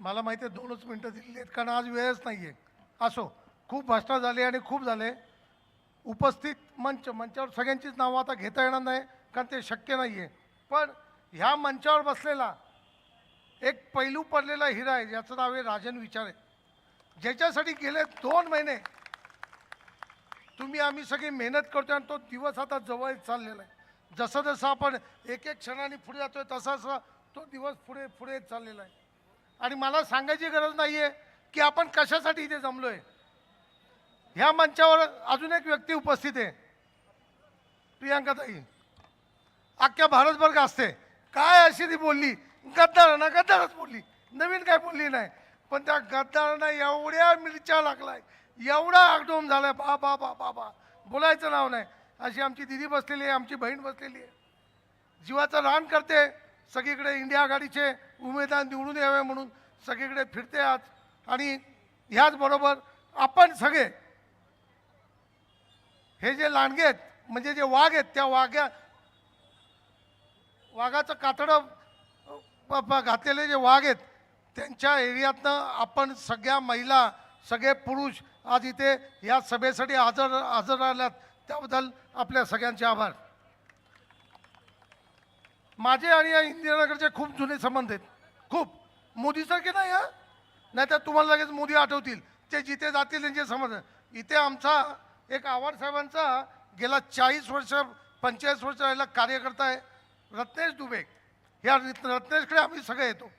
मला माहिती आहे दोनच मिनटं दिलेली आहेत कारण आज वेळच नाही आहे असो खूप भाषणं झाली आणि खूप झाले. उपस्थित मंच मंचावर सगळ्यांचीच नावं आता घेता येणार नाही कारण ते शक्य नाही आहे पण ह्या मंचावर बसलेला एक पैलू पडलेला हिरा आहे ज्याचं नाव आहे राजन विचारे. ज्याच्यासाठी गेले दोन महिने तुम्ही आम्ही सगळी मेहनत करतोय आणि तो दिवस आता जवळ येत चाललेला आहे. जसं जसं आपण एक एक क्षणाने पुढे जातोय तसा तसा तो दिवस पुढे पुढे चाललेला आहे. आणि मला सांगायची गरज नाही आहे की आपण कशासाठी इथे जमलो आहे ह्या मंचावर अजून एक व्यक्ती उपस्थित आहे. प्रियांकाताई. अख्ख्या भारतभर गाजते. काय अशी ती बोलली? गद्दारांना गद्दारच बोलली. नवीन काय बोलली नाही. पण त्या गद्दारांना एवढ्या मिरच्या लागलाय. एवढा आगडोम झालाय. बा बा बा बा बा. बोलायचं नाव नाही. अशी आमची दिदी बसलेली आहे आमची बहीण बसलेली आहे. जीवाचं रान करते सगळीकडे इंडिया आघाडीचे उमेदवार निवडून यावे म्हणून सगळीकडे फिरते आज आणि ह्याचबरोबर आपण सगळे हे जे लांडगे आहेत म्हणजे जे वाघ आहेत त्या वाघ्या वाघाचं कातडं घातलेले जे वाघ आहेत त्यांच्या एरियातनं आपण सगळ्या महिला सगळे पुरुष आज इथे या सभेसाठी हजर हजर राहिल्यात. त्याबद्दल आपल्या सगळ्यांचे आभार. माझे आणि या इंदिरानगरचे खूप जुने संबंध आहेत. खूप. मोदीसारखे नाही हा? नाही तर तुम्हाला लगेच मोदी आठवतील. ते जिथे जातील त्यांचे संबंध. इथे आमचा एक आव्हाड साहेबांचा गेला चाळीस वर्ष पंचेचाळीस वर्ष राहिला कार्यकर्ता आहे रत्नेश दुबे. ह्या रत्नेशकडे आम्ही सगळे येतो.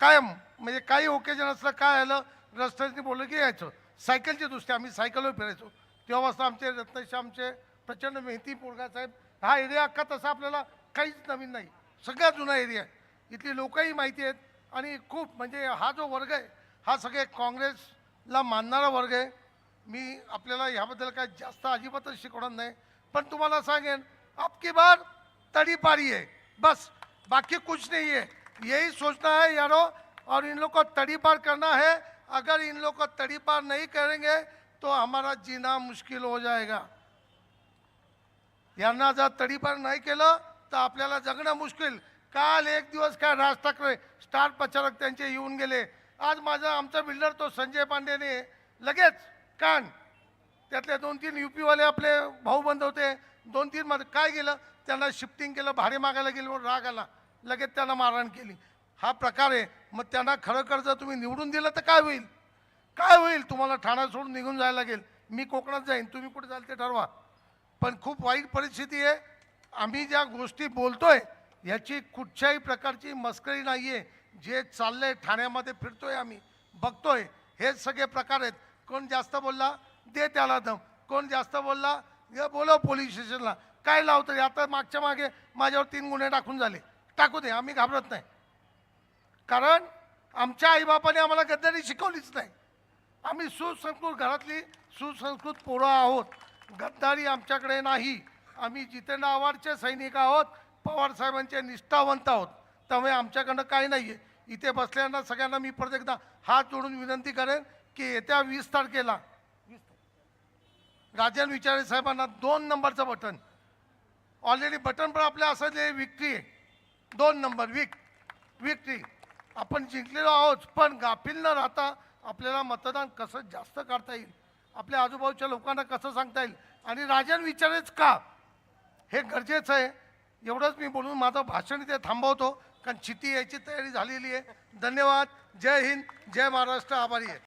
कायम म्हणजे काही ओकेजन असलं काय आलं रस्त्याने बोललं की यायचं. सायकलची दृष्टी आम्ही सायकलवर फिरायचो. तेव्हापासून आमचे रत्नेश आमचे प्रचंड मेहती पोरगा साहेब. हा एरिया अख्खा तसा आपल्याला काहीच नवीन नाही. सगळा जुना एरिया आहे. इथली लोकही माहिती आहेत. आणि खूप म्हणजे हा जो वर्ग आहे हा सगळे काँग्रेसला मानणारा वर्ग आहे. मी आपल्याला ह्याबद्दल काय जास्त अजिबातच शिकवणार नाही. पण तुम्हाला सांगेन आपकी बार तड़ीपारी है बस बाकी कुछ नहीं है यही सोचना है यारो और इन लोग को तड़ीपार करना है। अगर इन लोग को तड़ीपार नहीं करेंगे तो हमारा जीना मुश्किल हो जाएगा। यांना जर तडीपार नाही केलं तर आपल्याला जगणं मुश्किल. काल एक दिवस काय राज ठाकरे स्टार प्रचारक त्यांचे येऊन गेले. आज माझा आमचा बिल्डर तो संजय पांडेने लगेच कान त्यातले दोन तीन यू पीवाले आपले भाऊ बंद होते. दोन तीन मध्ये काय गेलं त्यांना शिफ्टिंग केलं भाडे मागायला गेलं म्हणून राग आला. लगेच त्यांना मारहाण केली. हा प्रकार आहे. मग त्यांना खरं जर तुम्ही निवडून दिलं तर काय होईल? काय होईल? तुम्हाला ठाणा सोडून निघून जायला लागेल. मी कोकणात जाईन. तुम्ही कुठे जाल ते ठरवा. पण खूप वाईट परिस्थिती आहे. आम्ही ज्या गोष्टी बोलतोय याची कुठच्याही प्रकारची मस्करी नाही आहे जे चाललंय ठाण्यामध्ये फिरतोय आम्ही बघतोय हेच सगळे प्रकार आहेत. कोण जास्त बोलला? दे त्याला दम. कोण जास्त बोलला? बोलव पोलीस स्टेशनला. काय लावतं आता मागच्या मागे माझ्यावर तीन गुन्हे टाकून झाले. टाकू दे आम्ही घाबरत नाही. कारण आमच्या आईबापाने आम्हाला गद्दारी शिकवलीच नाही. आम्ही सुसंस्कृत घरातली सुसंस्कृत पोरं आहोत. गद्दारी आमच्याकडे नाही. आम्ही जितेंद्र आव्हाडचे सैनिक आहोत पवारसाहेबांचे निष्ठावंत आहोत. त्यामुळे आमच्याकडनं काही नाही आहे इथे बसल्यानं सगळ्यांना मी परत एकदा हात जोडून विनंती करेन की येत्या वीस तारखेला राजन विचारे साहेबांना दोन नंबरचं बटन. ऑलरेडी बटन पण आपल्या असं जे विक्ट्री आहे. दोन नंबर विक विक्ट्री आपण जिंकलेलो आहोत पण गाफील न राहता आपल्याला मतदान कसं जास्त करता येईल? आपल्या आजूबाजूच्या लोकांना कसं सांगता येईल? आणि राजन विचारेच का? हे गरजेचं आहे. एवढंच मी बोलून माझं भाषण इथे थांबवतो. कारण चिठी यायची तयारी झालेली आहे. धन्यवाद. जय हिंद. जय महाराष्ट्र. आभारी आहे.